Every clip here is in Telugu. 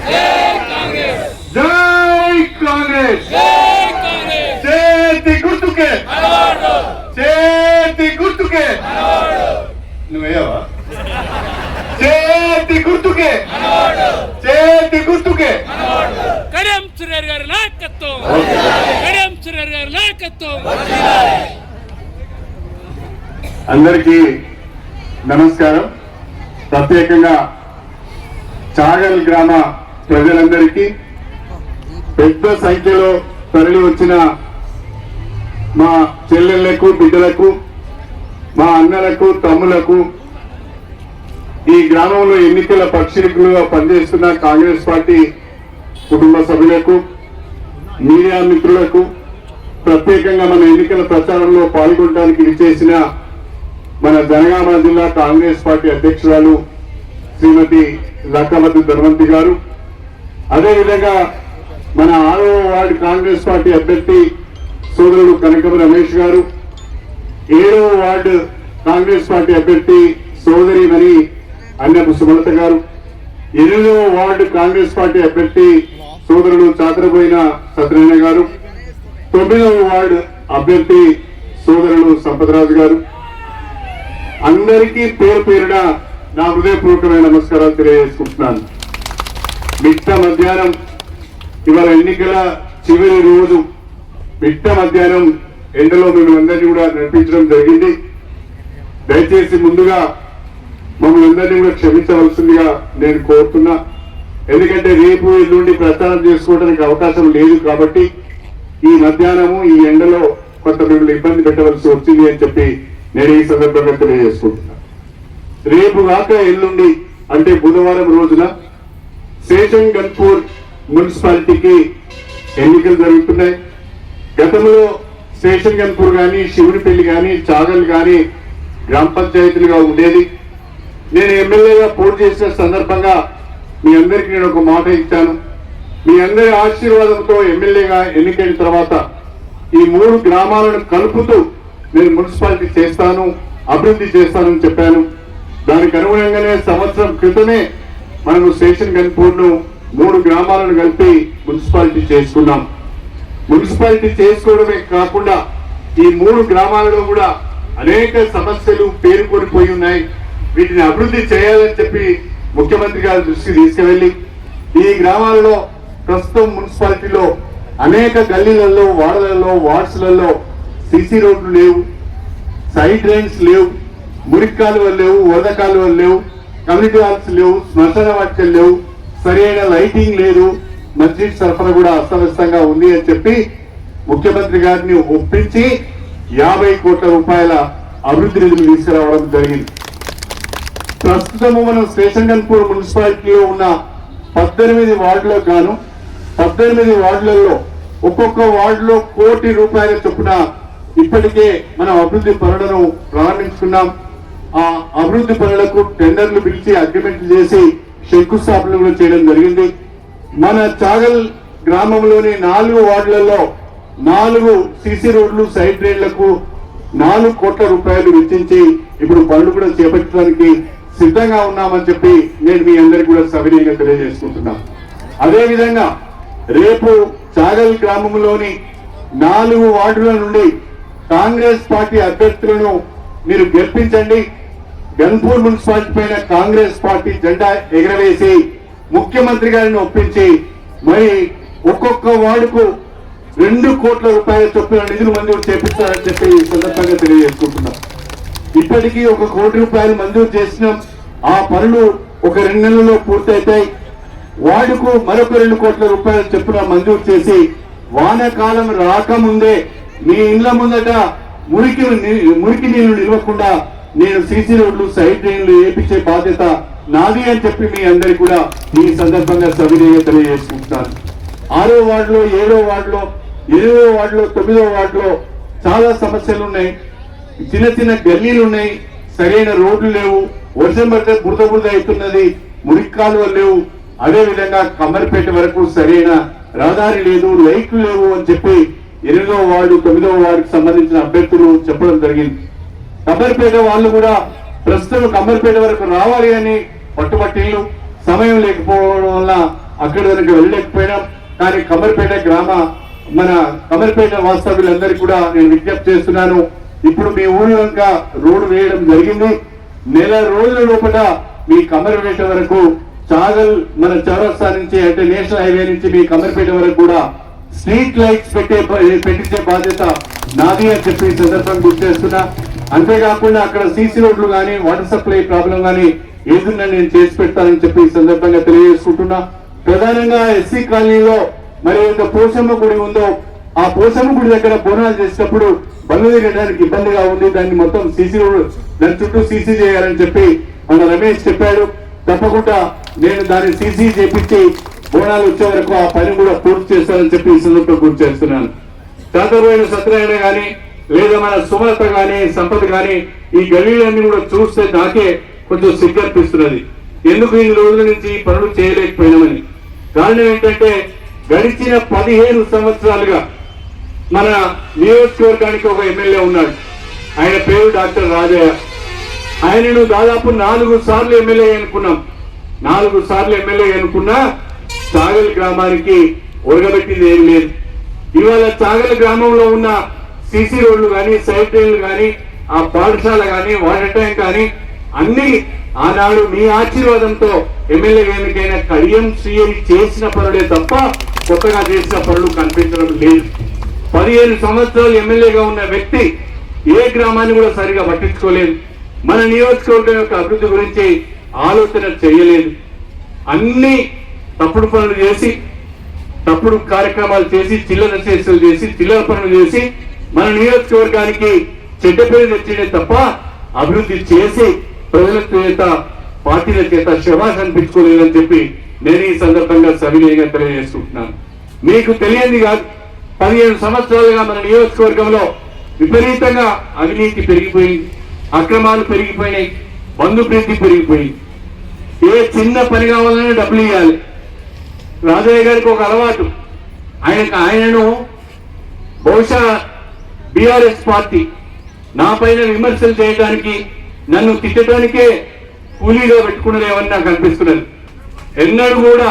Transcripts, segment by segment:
కాంగ్రెస్ జై కాంగ్రెస్ చేతి గుర్తుకే చేతి గుర్తుకే నువ్వేవా చేతి గుర్తుకే చేతి గుర్తుకే కడియం సురేర్ గారి నాయకత్వం కడియం సురేర్ గారి నాయకత్వం అందరికీ నమస్కారం. ప్రత్యేకంగా చాగల్ గ్రామ ప్రజలందరికీ పెద్ద సంఖ్యలో తరలి వచ్చిన మా చెల్లెళ్ళకు బిడ్డలకు మా అన్నలకు తమ్ములకు ఈ గ్రామంలో ఎన్నికల పక్షికులుగా పనిచేస్తున్న కాంగ్రెస్ పార్టీ కుటుంబ సభ్యులకు మీడియా మిత్రులకు ప్రత్యేకంగా మన ఎన్నికల ప్రచారంలో పాల్గొనడానికి విచ్చేసిన మన జనగామ జిల్లా కాంగ్రెస్ పార్టీ అధ్యక్షురాలు శ్రీమతి లక్కమతి ధర్మంతి గారు. అదేవిధంగా మన ఆరో వార్డు కాంగ్రెస్ పార్టీ అభ్యర్థి సోదరుడు కనకం రమేష్ గారు ఏడవ వార్డు కాంగ్రెస్ పార్టీ అభ్యర్థి సోదరి మరి అన్నపు సుమలత గారు ఎనిమిదవ వార్డు కాంగ్రెస్ పార్టీ అభ్యర్థి సోదరుడు చాతరబోయిన సత్యనారాయణ గారు తొమ్మిదవ వార్డు అభ్యర్థి సోదరుడు సంపదరాజు గారు. అందరికీ పేరు పేరున నా హృదయపూర్వకమైన నమస్కారాలు తెలియజేసుకుంటున్నాను. మిట్ట మధ్యాహ్నం ఇవాళ ఎన్నికల చివరి రోజు మిట్ట మధ్యాహ్నం ఎండలో మేము అందరినీ కూడా నడిపించడం జరిగింది. దయచేసి ముందుగా మమ్మల్ని అందరినీ కూడా క్షమించవలసిందిగా నేను కోరుతున్నా. ఎందుకంటే రేపు ఎల్లుండి ప్రచారం చేసుకోవడానికి అవకాశం లేదు కాబట్టి ఈ మధ్యాహ్నము ఈ ఎండలో కొంత మిమ్మల్ని ఇబ్బంది పెట్టవలసి వచ్చింది అని చెప్పి నేను ఈ సందర్భంగా తెలియజేసుకుంటున్నా. రేపు కాక ఎల్లుండి అంటే బుధవారం రోజున శేషన్ గన్పూర్ మున్సిపాలిటీకి ఎన్నికలు జరుగుతున్నాయి. గతంలో శేషన్ గన్పూర్ కానీ శివునిపల్లి కానీ చాగల్ కానీ గ్రామ పంచాయతీలుగా ఉండేది. నేను ఎమ్మెల్యేగా పోటీ చేసిన సందర్భంగా మీ అందరికీ నేను ఒక మాట ఇచ్చాను. మీ అందరి ఆశీర్వాదంతో ఎమ్మెల్యేగా ఎన్నికైన తర్వాత ఈ మూడు గ్రామాలను కలుపుతూ నేను మున్సిపాలిటీ చేస్తాను అభివృద్ధి చేస్తానని చెప్పాను. దానికి అనుగుణంగానే సంవత్సరం క్రితమే మనము స్టేషన్ గన్పూర్ మూడు గ్రామాలను కలిపి మున్సిపాలిటీ చేసుకున్నాం. మున్సిపాలిటీ చేసుకోవడమే కాకుండా ఈ మూడు గ్రామాలలో కూడా అనేక సమస్యలు పేరుకొనిపోయి ఉన్నాయి. వీటిని అభివృద్ధి చేయాలని చెప్పి ముఖ్యమంత్రి గారి దృష్టికి తీసుకువెళ్ళి ఈ గ్రామాలలో ప్రస్తుతం మున్సిపాలిటీలో అనేక గల్లీలలో వాడలలో వార్డ్స్లలో సిసి రోడ్లు లేవు సైడ్ డ్రైన్స్ లేవు మురికి కాలువలు లేవు వరద కాలువలు లేవు. కమ్యూనిటీ హాల్స్ లేవు శ్మశాన వాటికలు లేవు సరైన లైటింగ్ లేదు మస్జిద్ సరఫరా కూడా అస్తవ్యస్తంగా ఉంది అని చెప్పి ముఖ్యమంత్రి గారిని ఒప్పించి యాభై కోట్ల రూపాయల అభివృద్ధి నిధులు తీసుకురావడం జరిగింది. ప్రస్తుతము మనం శేషంగన్పూర్ మున్సిపాలిటీలో ఉన్న పద్దెనిమిది వార్డులకు గాను పద్దెనిమిది వార్డులలో ఒక్కొక్క వార్డులో కోటి రూపాయల చొప్పున ఇప్పటికే మనం అభివృద్ధి పనులను ప్రారంభించుకున్నాం. ఆ అభివృద్ధి పనులకు టెండర్లు పిలిచి అగ్రిమెంట్లు చేసి శంకుస్థాపనలు కూడా చేయడం జరిగింది. మన చాగల్ గ్రామంలోని నాలుగు వార్డులలో నాలుగు సీసీ రోడ్లు సైడ్ డ్రైన్లకు నాలుగు కోట్ల రూపాయలు వెచ్చించి ఇప్పుడు పనులు కూడా చేపట్టడానికి సిద్ధంగా ఉన్నామని చెప్పి నేను మీ అందరికి కూడా సవినీయంగా తెలియజేసుకుంటున్నాను. అదేవిధంగా రేపు చాగల్ గ్రామంలోని నాలుగు వార్డుల నుండి కాంగ్రెస్ పార్టీ అభ్యర్థులను మీరు గెలిపించండి. గన్పూర్ మున్సిపాలిటీ పైన కాంగ్రెస్ పార్టీ జెండా ఎగరవేసి ముఖ్యమంత్రి గారిని ఒప్పించి మరి ఒక్కొక్క వార్డుకు రెండు కోట్ల రూపాయల చొప్పున నిధులు మంజూరు చేపిస్తారని చెప్పి ఈ సందర్భంగా తెలియజేసుకుంటున్నాం. ఇప్పటికీ ఒక కోటి రూపాయలు మంజూరు చేసినాం. ఆ పనులు ఒక రెండు నెలల్లో పూర్తయితాయి. వార్డుకు మరొక రెండు కోట్ల రూపాయల చొప్పున మంజూరు చేసి వానాకాలం రాకముందే మీ ఇండ్ల ముందట మురికి మురికి నీళ్ళు నిలవకుండా నేను సీసీ రోడ్లు సైడ్ డ్రైన్లు వేయించే బాధ్యత నాది అని చెప్పి మీ అందరికి కూడా ఈ సందర్భంగా సవినీయంగా తెలియజేసుకుంటున్నాను. ఆరో వార్డులో ఏడో వార్డులో ఎనిమిదో వార్డులో తొమ్మిదో వార్డులో చాలా సమస్యలు ఉన్నాయి. చిన్న చిన్న గల్లీలు ఉన్నాయి. సరైన రోడ్లు లేవు. వర్షం పడితే బురద బురద అవుతున్నది. మురికి కాలువలు లేవు. అదే విధంగా కమ్మరిపేట వరకు సరైన రహదారి లేదు లైట్లు లేవు అని చెప్పి ఎనిమిదో వార్డు తొమ్మిదో వార్డుకి సంబంధించిన అభ్యర్థులు చెప్పడం జరిగింది. కమ్మరిపేట వాళ్ళు కూడా ప్రస్తుతం కమ్మరిపేట వరకు రావాలి అని పట్టుబట్టిళ్ళు. సమయం లేకపోవడం వల్ల అక్కడి వరకు వెళ్ళలేకపోయినాం కానీ కమర్పేట గ్రామ మన కమర్పేట వాస్తవ్యులందరికీ కూడా నేను విజ్ఞప్తి చేస్తున్నాను. ఇప్పుడు మీ ఊరి వంక రోడ్డు వేయడం జరిగింది. నెల రోజుల లోపల మీ కమరపేట వరకు చాగల్ మన చౌరస్తా నుంచి అంటే నేషనల్ హైవే నుంచి మీ కమరపేట వరకు కూడా స్ట్రీట్ లైట్స్ పెట్టే పెట్టించే బాధ్యత నాది అని చెప్పి సందర్భం గుర్తు చేస్తున్నా. అంతేకాకుండా అక్కడ సీసీ రోడ్లు కానీ వాటర్ సప్లై ప్రాబ్లం కానీ ఏదున్నా నేను చేసి పెడతానని చెప్పి ఈ సందర్భంగా తెలియజేసుకుంటున్నా. ప్రధానంగా ఎస్సీ కాలనీలో మరి యొక్క పోషమ్మ గుడి ఉందో ఆ పోషమ్మ గుడి దగ్గర బోనాలు చేసేటప్పుడు బండ్లు తిరగడానికి ఇబ్బందిగా ఉంది. దాన్ని మొత్తం సీసీ రోడ్ దాని చుట్టూ సీసీ చేయాలని చెప్పి మన రమేష్ చెప్పాడు. తప్పకుండా నేను దాన్ని సీసీ చేపించి బోనాలు వచ్చే వరకు ఆ పని కూడా పూర్తి చేస్తానని చెప్పి ఈ సందర్భంగా గుర్తు చేస్తున్నాను. తాతపోయిన సత్యనారాయణ కానీ లేదా మన సుమలత కానీ సంపద కానీ ఈ గలీలన్నీ కూడా చూస్తే నాకే కొంచెం సిగ్గనిపిస్తున్నది. ఎందుకు ఇన్ని రోజుల నుంచి ఈ పనులు చేయలేకపోయినామని? కారణం ఏంటంటే గడిచిన పదిహేను సంవత్సరాలుగా మన నియోజకవర్గానికి ఒక ఎమ్మెల్యే ఉన్నాడు. ఆయన పేరు డాక్టర్ రాజయ్య. ఆయనను దాదాపు నాలుగు సార్లు ఎమ్మెల్యే అనుకున్నాం నాలుగు సార్లు ఎమ్మెల్యే అనుకున్నా చాగల్ గ్రామానికి ఒరగబెట్టింది ఏం లేదు. ఇవాళ చాగల్ గ్రామంలో ఉన్న సీసీ రోడ్లు కానీ సైడ్ డ్రైన్లు కానీ ఆ పాఠశాల కానీ వాటర్ ట్యాంక్ కానీ అన్ని ఆనాడు మీ ఆశీర్వాదంతో ఎమ్మెల్యే ఎన్నికైన కడియం సీఎం చేసిన పనులే తప్ప కొత్తగా చేసిన పనులు కనిపించడం లేదు. పదిహేను సంవత్సరాలు ఎమ్మెల్యేగా ఉన్న వ్యక్తి ఏ గ్రామాన్ని కూడా సరిగా పట్టించుకోలేదు. మన నియోజకవర్గం యొక్క అభివృద్ధి గురించి ఆలోచన చేయలేదు. అన్ని తప్పుడు పనులు చేసి తప్పుడు కార్యక్రమాలు చేసి చిల్లర చేసులు చేసి చిల్లర పనులు చేసి మన నియోజకవర్గానికి చెడ్డ పేరు తప్ప అభివృద్ధి చేసి ప్రజల చేత పార్టీల చేత శవాస్ అనిపించుకోలేదని చెప్పి నేను ఈ సందర్భంగా సవినయంగా తెలియజేసుకుంటున్నాను. మీకు తెలియంది కాదు పదిహేను సంవత్సరాలుగా మన నియోజకవర్గంలో విపరీతంగా అవినీతి పెరిగిపోయింది అక్రమాలు పెరిగిపోయినాయి బంధు ప్రీతి పెరిగిపోయింది. ఏ చిన్న పని కావాలన్నా డబ్బులు ఇవ్వాలి. రాజయ్య గారికి ఒక అలవాటు. ఆయనకు ఆయనను బహుశా బీఆర్ఎస్ పార్టీ నా పైన విమర్శలు చేయడానికి నన్ను తిట్టడానికే కూలీగా పెట్టుకున్నదేమని నాకు అనిపిస్తున్నది. ఎన్నడూ కూడా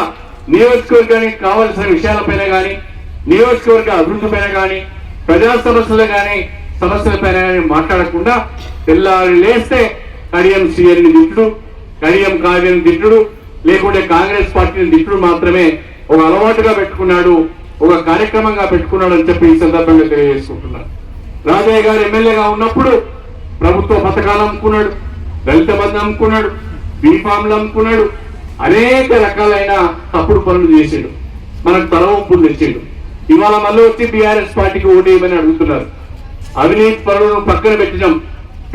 నియోజకవర్గానికి కావలసిన విషయాలపైన కానీ నియోజకవర్గ అభివృద్ధి పైన కానీ ప్రజా సమస్యలు కానీ సమస్యల పైన కానీ మాట్లాడకుండా తెల్లారి లేస్తే కడియం సీఎల్ని తిట్టుడు కడియం కావ్యని తిట్టుడు లేకుంటే కాంగ్రెస్ పార్టీని తిట్టుడు మాత్రమే ఒక అలవాటుగా పెట్టుకున్నాడు ఒక కార్యక్రమంగా పెట్టుకున్నాడు అని చెప్పి ఈ సందర్భంగా తెలియజేసుకుంటున్నాను. రాజయ్య గారు ఎమ్మెల్యేగా ఉన్నప్పుడు ప్రభుత్వ పథకాలు అమ్ముకున్నాడు దళిత బంధు అమ్ముకున్నాడు బీఫామ్లు అమ్ముకున్నాడు అనేక రకాలైన తప్పుడు పనులు చేసాడు. మనకు తలవంపులు తెచ్చాడు. ఇవాళ మళ్ళీ వచ్చి బీఆర్ఎస్ పార్టీకి ఓటేయమని అడుగుతున్నారు. అవినీతి పనులను పక్కన పెట్టినాం.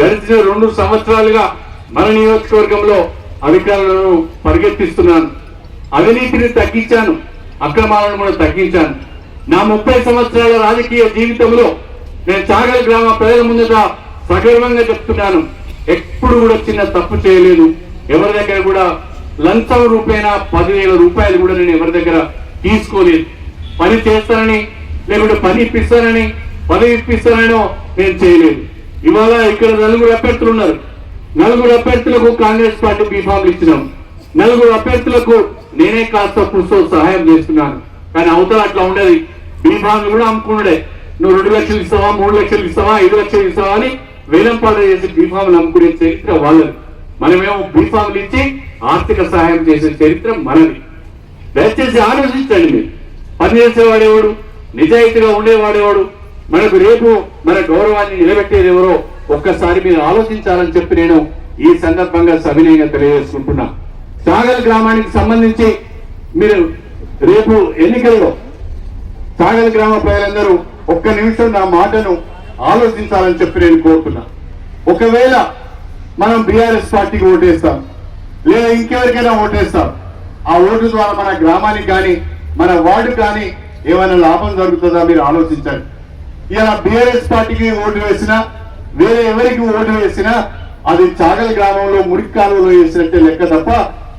గడిచిన రెండు సంవత్సరాలుగా మన నియోజకవర్గంలో అధికారులను పరిగెత్తిస్తున్నాను. అవినీతిని తగ్గించాను. అక్రమాలను కూడా తగ్గించాను. నా ముప్పై సంవత్సరాల రాజకీయ జీవితంలో నేను చాగల్ గ్రామ ప్రజల ముందట సగర్వంగా చెప్తున్నాను. ఎప్పుడు కూడా చిన్న తప్పు చేయలేదు. ఎవరి దగ్గర కూడా లంచం రూపేనా పదివేల రూపాయలు కూడా నేను ఎవరి దగ్గర తీసుకోలేదు. పని చేస్తానని లేకుంటే పని ఇప్పిస్తానని పదవి ఇప్పిస్తానో నేను చేయలేదు. ఇవాళ ఇక్కడ నలుగురు అభ్యర్థులు ఉన్నారు. నలుగురు అభ్యర్థులకు కాంగ్రెస్ పార్టీ బీఫామ్లు ఇచ్చినాం. నలుగురు అభ్యర్థులకు నేనే కాస్త పుస్తకం సహాయం చేస్తున్నాను. కానీ అవతల అట్లా ఉండేది. బీఫామ్లు కూడా అమ్ముకున్నాడే. నువ్వు రెండు లక్షలు ఇస్తావా మూడు లక్షలు ఇస్తావా ఐదు లక్షలు ఇస్తావా అని వేలం పాట చేసి బీఫామ్లు అమ్ముకునే చరిత్ర వాళ్ళది. మనమేమో బీఫాములు ఇచ్చి ఆర్థిక సహాయం చేసే చరిత్ర మనది. దయచేసి ఆలోచించండి మీరు. పనిచేసేవాడేవాడు నిజాయితీగా ఉండేవాడేవాడు? మనకు రేపు మన గౌరవాన్ని నిలబెట్టేది ఎవరో ఒక్కసారి మీరు ఆలోచించాలని చెప్పి నేను ఈ సందర్భంగా సవినయంగా తెలియజేసుకుంటున్నా. సాగల్ గ్రామానికి సంబంధించి మీరు రేపు ఎన్నికల్లో సాగల్ గ్రామ ప్రజలందరూ ఒక్క నిమిషం నా మాటను ఆలోచించాలని చెప్పి నేను కోరుతున్నా. ఒకవేళ మనం బీఆర్ఎస్ పార్టీకి ఓటేస్తాం లేదా ఇంకెవరికైనా ఓటేస్తాం ఆ ఓటు ద్వారా మన గ్రామానికి కానీ మన వార్డు కానీ ఏమైనా లాభం జరుగుతుందా మీరు ఆలోచించండి ఇలా బీఆర్ఎస్ పార్టీకి ఓటు వేసినా వేరే ఎవరికి ఓటు వేసినా అది చాగల గ్రామంలో మురికి కాలువలో వేసినట్టే లెక్క తప్ప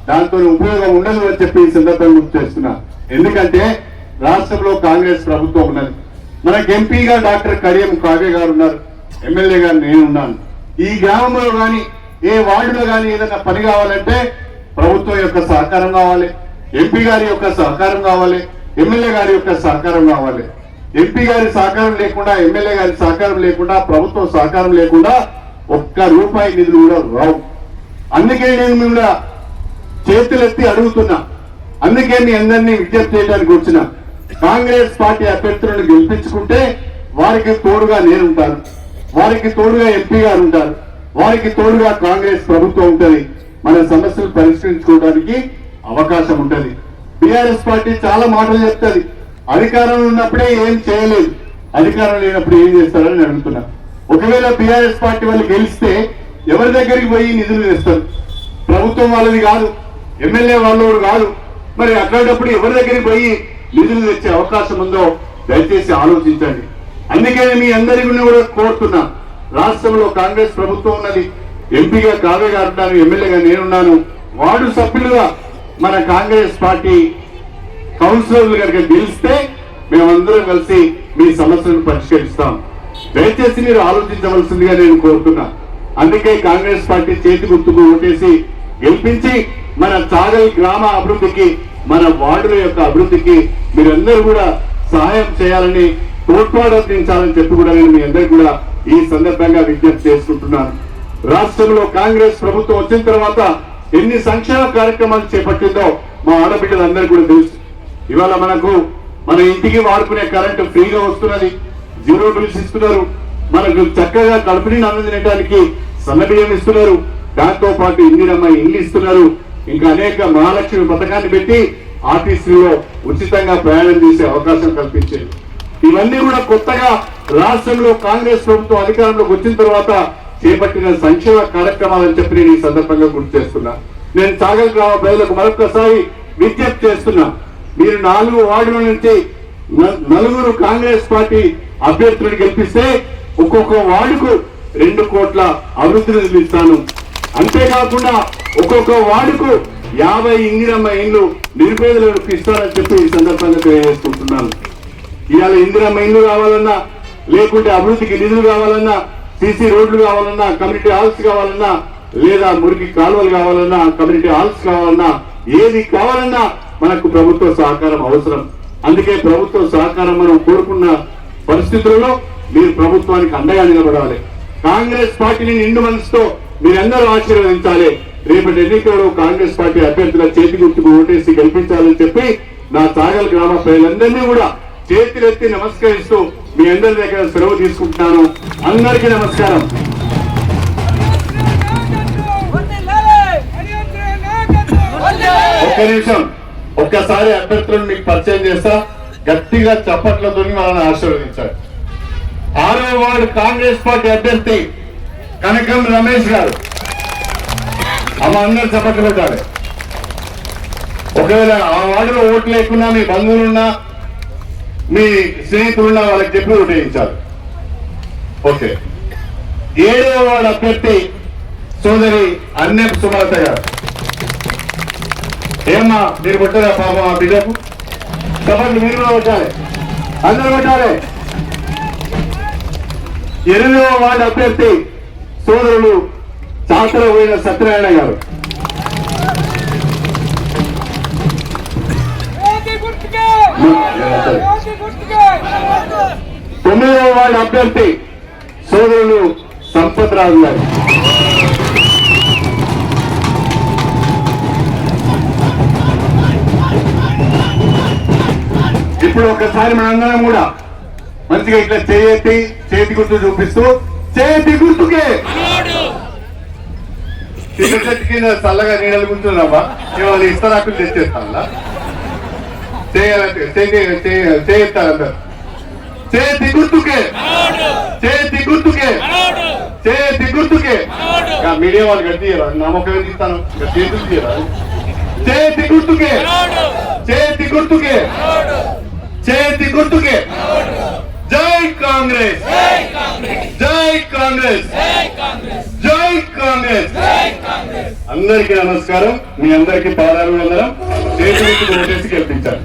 దాంతో ఉపయోగం ఉండదు అని చెప్పి ఈ సందర్భంగా గుర్తు చేస్తున్నా. ఎందుకంటే రాష్ట్రంలో కాంగ్రెస్ ప్రభుత్వం ఉన్నది. మనకి ఎంపీగా డాక్టర్ కడియం కావ్య గారు ఉన్నారు ఎమ్మెల్యే నేను ఉన్నాను. ఈ గ్రామంలో కానీ ఏ వార్డులో కానీ ఏదైనా పని కావాలంటే ప్రభుత్వం యొక్క సహకారం కావాలి ఎంపీ గారి యొక్క సహకారం కావాలి ఎమ్మెల్యే గారి యొక్క సహకారం కావాలి. ఎంపీ గారి సహకారం లేకుండా ఎమ్మెల్యే గారి సహకారం లేకుండా ప్రభుత్వం సహకారం లేకుండా ఒక్క రూపాయి నిధులు కూడా రావు. అందుకే నేను మిమ్మల్ని చేతులెత్తి అడుగుతున్నా. అందుకే మీ అందరినీ విజ్ఞప్తి చేయడానికి వచ్చినా. కాంగ్రెస్ పార్టీ అభ్యర్థులను గెలిపించుకుంటే వారికి తోడుగా నేను ఉంటాను వారికి తోడుగా ఎంపీ గారు ఉంటారు. వారికి తోడుగా కాంగ్రెస్ ప్రభుత్వం ఉంటది. మన సమస్యలు పరిష్కరించుకోవడానికి అవకాశం ఉంటుంది. బీఆర్ఎస్ పార్టీ చాలా మాటలు చెప్తుంది. అధికారం ఉన్నప్పుడే ఏం చేయలేదు. అధికారం లేనప్పుడు ఏం చేస్తారని అడుగుతున్నా. ఒకవేళ బీఆర్ఎస్ పార్టీ వాళ్ళు గెలిస్తే ఎవరి దగ్గరికి పోయి నిధులు తెస్తారు ప్రభుత్వం వాళ్ళది కాదు. ఎమ్మెల్యే వాళ్ళోడు కాదు. మరి అట్లాంటప్పుడు ఎవరి దగ్గరికి పోయి నిధులు తెచ్చే అవకాశం ఉందో దయచేసి ఆలోచించండి. అందుకే మీ అందరికీ కూడా కోరుతున్నా. రాష్ట్రంలో కాంగ్రెస్ ప్రభుత్వం ఉన్నది. ఎంపీగా కావే గారు ఎమ్మెల్యేగా నేనున్నాను. వార్డు సభ్యులుగా మన కాంగ్రెస్ పార్టీ కౌన్సిలర్లు కనుక గెలిస్తే మేమందరం కలిసి మీ సమస్యలను పరిష్కరిస్తాం. దయచేసి మీరు ఆలోచించవలసిందిగా నేను కోరుతున్నా. అందుకే కాంగ్రెస్ పార్టీ చేతి గుర్తుకు ఓటేసి గెలిపించి మన చాగల్ గ్రామ అభివృద్ధికి మన వార్డుల యొక్క అభివృద్ధికి మీరందరూ కూడా సహాయం చేయాలని తోడ్పాటు చెప్పి కూడా నేను మీ అందరికీ కూడా ఈ సందర్భంగా విజ్ఞప్తి చేసుకుంటున్నాను. రాష్ట్రంలో కాంగ్రెస్ ప్రభుత్వం వచ్చిన తర్వాత ఎన్ని సంక్షేమ కార్యక్రమాలు చేపట్టిందో మా ఆడబిడ్డలందరికీ కూడా తెలుసు. ఇవాళ మనకు మన ఇంటికి వాడుకునే కరెంటు ఫ్రీగా వస్తున్నది. జీరో బిల్స్ ఇస్తున్నారు. మనకు చక్కగా కడుపుని అందజేయడానికి సన్నబియ్యం ఇస్తున్నారు. దాంతో పాటు ఇందిరమ్మ ఇల్లు ఇస్తున్నారు. ఇంకా అనేక మహాలక్ష్మి పథకాన్ని పెట్టి ఆర్టీసీలో ఉచితంగా ప్రయాణం చేసే అవకాశం కల్పించారు. ఇవన్నీ కూడా కొత్తగా రాష్ట్రంలో కాంగ్రెస్ ప్రభుత్వం అధికారంలోకి వచ్చిన తర్వాత చేపట్టిన సంక్షేమ కార్యక్రమాలని చెప్పి నేను ఈ సందర్భంగా గుర్తు చేస్తున్నా. నేను సాగర్ గ్రామ ప్రజలకు మరొకసారి విజ్ఞప్తి చేస్తున్నా. మీరు నాలుగు వార్డుల నుంచి నలుగురు కాంగ్రెస్ పార్టీ అభ్యర్థులను గెలిపిస్తే ఒక్కొక్క వార్డుకు రెండు కోట్ల అభివృద్ధి నిర్మిస్తాను అంతేకాకుండా ఒక్కొక్క వార్డుకు యాభై ఇందిరమ్మ ఇండ్లు నిరుపేదలకు ఇస్తారని చెప్పి ఈ సందర్భంగా తెలియజేసుకుంటున్నాను. ఇవాళ ఇందిరమ్మ ఇండ్లు కావాలన్నా లేకుంటే అభివృద్ధికి నిధులు కావాలన్నా సీసీ రోడ్లు కావాలన్నా కమ్యూనిటీ హాల్స్ కావాలన్నా లేదా మురికి కాలువలు కావాలన్నా కమ్యూనిటీ హాల్స్ కావాలన్నా ఏది కావాలన్నా మనకు ప్రభుత్వ సహకారం అవసరం. అందుకే ప్రభుత్వ సహకారం మనం కోరుకున్న పరిస్థితులలో మీరు ప్రభుత్వానికి అండగా నిలబడాలి. కాంగ్రెస్ పార్టీని నిండు మనసుతో మీరందరూ ఆశీర్వదించాలి. రేపటి ఎన్నికల్లో కాంగ్రెస్ పార్టీ అభ్యర్థుల చేతి గుర్తుకు ఓటేసి గెలిపించాలని చెప్పి నా సాగల్ గ్రామ ప్రజలందరినీ కూడా చేతులెత్తి నమస్కరిస్తూ మీ అందరి దగ్గర సెలవు తీసుకుంటున్నాను. అందరికీ నమస్కారం. ఒక్క నిమిషం. ఒక్కసారి అభ్యర్థులను మీకు పరిచయం చేస్తా. గట్టిగా చప్పట్లతో వాళ్ళని ఆశీర్వదించారు ఆరో వార్డు కాంగ్రెస్ పార్టీ అభ్యర్థి కనకం రమేష్ గారు. అమ్మ అందరు చప్పట్లు పెట్టాలి ఒకవేళ ఆ వార్డులో ఓట్లు లేకున్నా మీ బంధువులున్నా మీ స్నేహితులున్నా వాళ్ళకి చెప్పి ఓటు వేయించాలి ఓకే. ఏడవ వార్డు అభ్యర్థి సోదరి అన్నే సుమలత గారు. ఏమ్మా మీరు కొట్టరా పాపం ఆ బిడ్డకు? చప్పట్లు మీరు కూడా కొట్టాలి. అందరూ కొట్టాలి. ఎనిమిదవ వార్డు అభ్యర్థి సోదరులు శాస్త్ర పోయిన సత్యనారాయణ గారు. తొమ్మిదవ వార్డు అభ్యర్థి సోదరులు సంపత్ రాజు గారు. ఇప్పుడు ఒకసారి మనందరం కూడా మంచిగా ఇట్లా చేయెత్తి చేతి గుర్తు చూపిస్తూ చేతి గుర్తుకే. మనోడు చిన్న చెట్టు కింద చల్లగా నీడలు కూర్చున్నామా? ఇవాళ ఇస్తరాకులు తెచ్చేస్తాను చేయాలంటే చేయిస్తారంటారు. చేతి గుర్తుకే చేతి గుర్తుకే చేతి గుర్తుకే మనోడు ఇంకా మీడియా వాళ్ళు కట్టియరా నమ్మకం తీస్తాను. చేతులు తీయరా? చేతి గుర్తుకే చేతి గుర్తుకే చేతి గుర్తుకే జై కాంగ్రెస్ జై కాంగ్రెస్. జై కాంగ్రెస్. జై కాంగ్రెస్! అందరికీ నమస్కారం. మీ అందరికీ పాదాలు వందనం చేతులెత్తి ఓటేసి గెలిపించారు